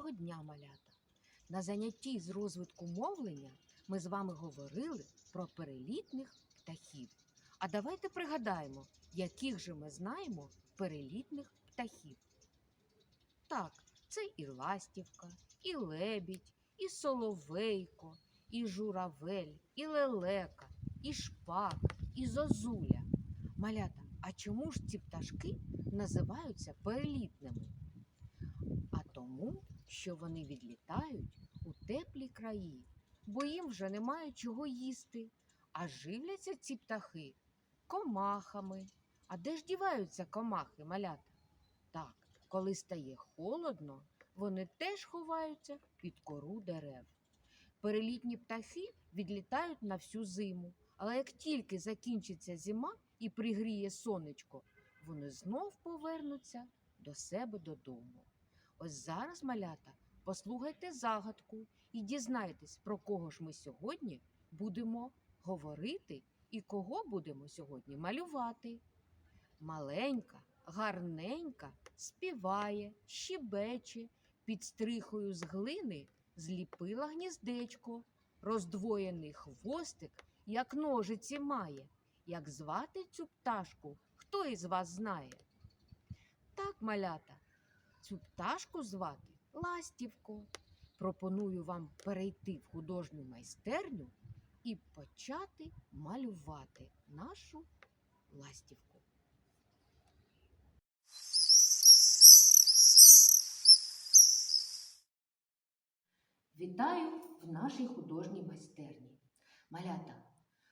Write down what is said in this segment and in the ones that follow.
Доброго дня, малята! На занятті з розвитку мовлення ми з вами говорили про перелітних птахів. А давайте пригадаємо, яких же ми знаємо перелітних птахів. Так, це і ластівка, і лебідь, і соловейко, і журавель, і лелека, і шпак, і зозуля. Малята, а чому ж ці пташки називаються перелітними? Що вони відлітають у теплі краї, бо їм вже немає чого їсти. А живляться ці птахи комахами. А де ж діваються комахи, малята? Так, коли стає холодно, вони теж ховаються під кору дерев. Перелітні птахи відлітають на всю зиму, але як тільки закінчиться зима і пригріє сонечко, вони знов повернуться до себе додому. Ось зараз, малята, послухайте загадку і дізнайтесь, про кого ж ми сьогодні будемо говорити і кого будемо сьогодні малювати. Маленька, гарненька, співає, щебече, під стрихою з глини зліпила гніздечко, роздвоєний хвостик, як ножиці має. Як звати цю пташку, хто із вас знає? Так, малята, Цю пташку звати Ластівко. Пропоную вам перейти в художню майстерню і почати малювати нашу ластівку. Вітаю в нашій художній майстерні. Малята,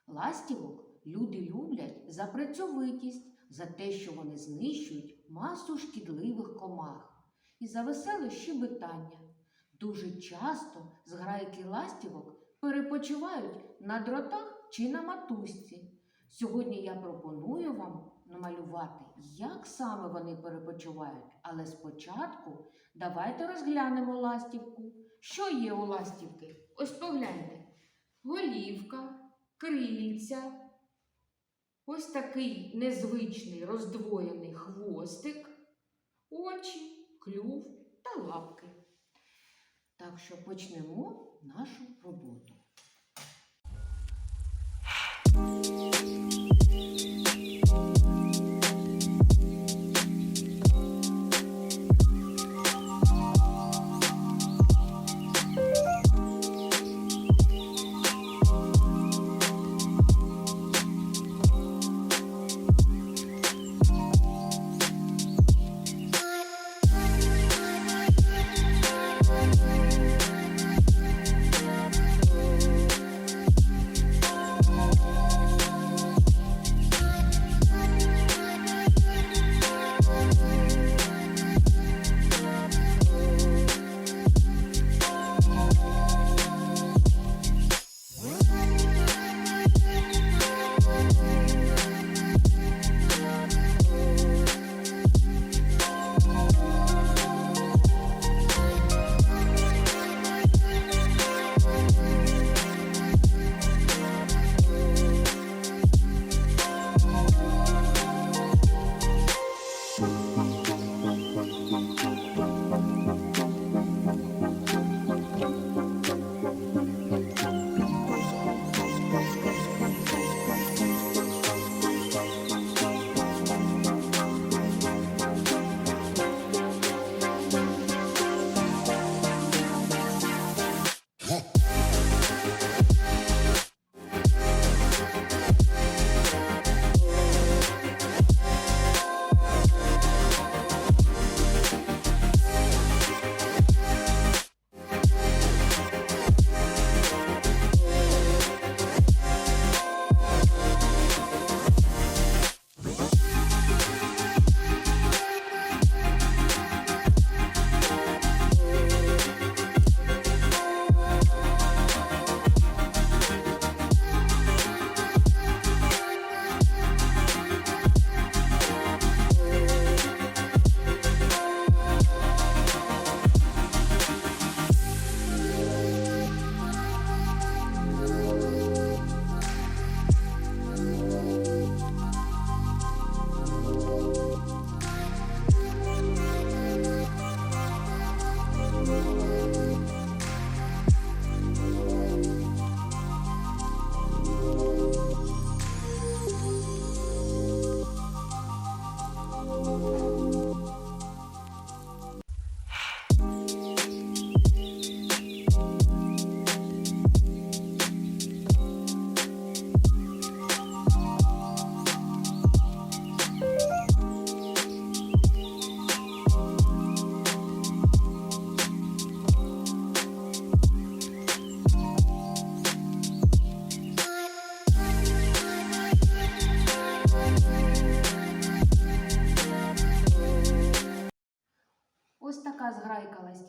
ластівок люди люблять за працьовитість, за те, що вони знищують масу шкідливих комах і за веселе щебетання. Дуже часто зграйки ластівок перепочивають на дротах чи на матусці. Сьогодні я пропоную вам намалювати, як саме вони перепочивають, але спочатку давайте розглянемо ластівку. Що є у ластівки? Ось погляньте. Голівка, крильця, ось такий незвичний роздвоєний хвостик, очі, клюв та лапки. Так що почнемо нашу роботу.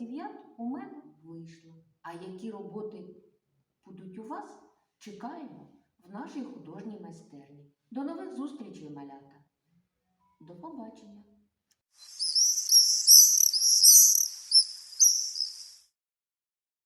Пластів'ят у мене вийшло. А які роботи будуть у вас, чекаємо в нашій художній майстерні. До нових зустрічей, малята! До побачення!